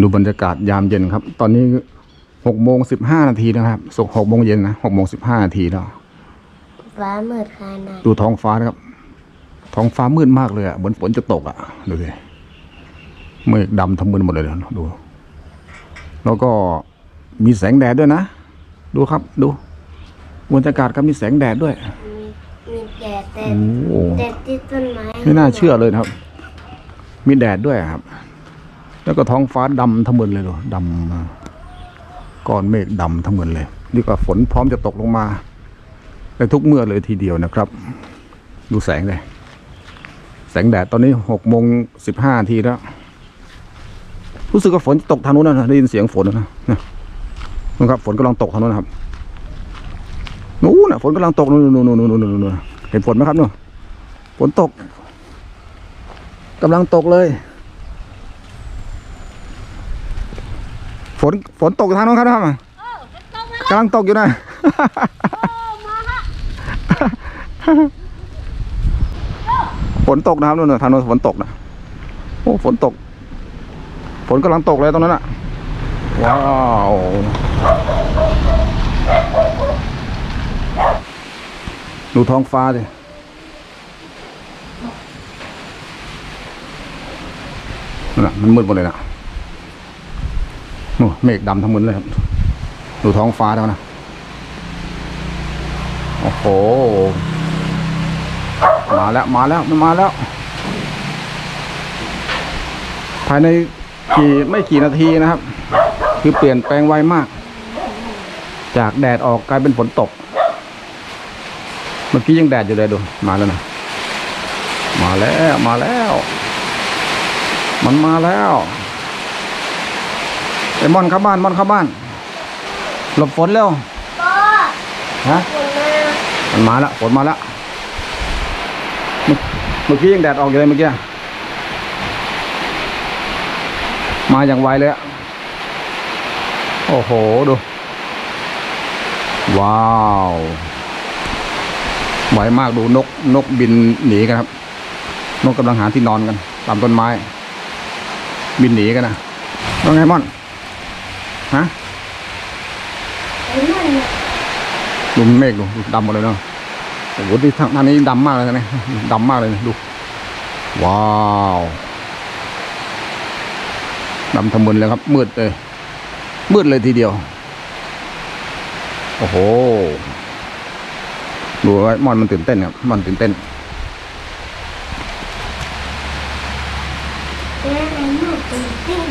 ดูบรรยากาศยามเย็นครับ ตอนนี้หกโมงสิบห้านาทีนะครับสหกโมงเย็นนะหกโมงสิบห้านาทีแล้วฟ้ามืดขนาดดูท้องฟ้านะครับ ท้องฟ้ามืดมากเลยอะเหมือนฝนจะตกอะดูสิเมฆดำทั้งมืดหมดเลยนะดู แล้วก็มีแสงแดดด้วยนะ ดูครับ ดูบรรยากาศครับมีแสงแดดด้วย มีมีแดดแต่โอ้โหแดดที่ต้นไม้ไม่น่าเชื่อเลยนะครับ มีแดดด้วยครับ แล้วก็ท้องฟ้าดำทั้งหมดเลยดูดำก้อนเมฆดำทั้งหมดเลยนี่ก็ฝนพร้อมจะตกลงมาในทุกเมื่อเลยทีเดียวนะครับ ดูแสงเลยแสงแดดตอนนี้หกโมงสิบห้าทีแล้ว รู้สึกว่าฝนตกทางนู้นนะได้ยินเสียงฝนนะนะนะครับฝนกำลังตกทางนู้นครับนู้นนะฝนกำลังตกนู่นนู่นนู่นนู่นนู่นเห็นฝนไหมครับนู่นฝนตกกำลังตกเลย นฝนตกทางนู้นครับนะครับกำลังตกอยู่นะฝนตกนะครับนู่นนะทางนู้นฝนตกนะโอ้ฝนตก ฝนกำลังตกเลยตรงนั้นอะ ว้าวดูท้องฟ้าดินั่นน่ะมันมืดหมดเลยนะ นู่นเมฆดำทั้งหมดเลยครับ ดูท้องฟ้าแล้วนะ โอ้โห มาแล้วมาแล้วมันมาแล้ว ภายในกี่ไม่กี่นาทีนะครับ คือเปลี่ยนแปลงไวมาก จากแดดออกกลายเป็นฝนตก เมื่อกี้ยังแดดอยู่เลยดู มาแล้วนะ มาแล้วมาแล้ว มันมาแล้ว ไอ้มอนเข้าบ้านมอนเข้าบ้าน หลบฝนเร็วฮะฝนมามันมาล้วฝนมาล้วเมื่อเมื่อกี้ยังแดดออกอยู่เลยเมื่อกี้มาอย่างไวเลยอะโอ้โหดู ว้าวไวมากดูนกนกบินหนีกันครับ นกกำลังหาที่นอนกัน ตามต้นไม้ บินหนีกันนะว่าไงม่อน ฮะดูเมฆดูดำหมดเลยเนาะโอ้โหที่ทางด้นนี้ดำมากเลยนะดำมากเลยนะดูว้าวดำทะมึนเลยครับ มืดเลยมืดเลยทีเดียว โอ้โหดูไว้มอนมันตื่นเต้นครับมอนตื่นเต้นเต้นมืดตื่นเต้น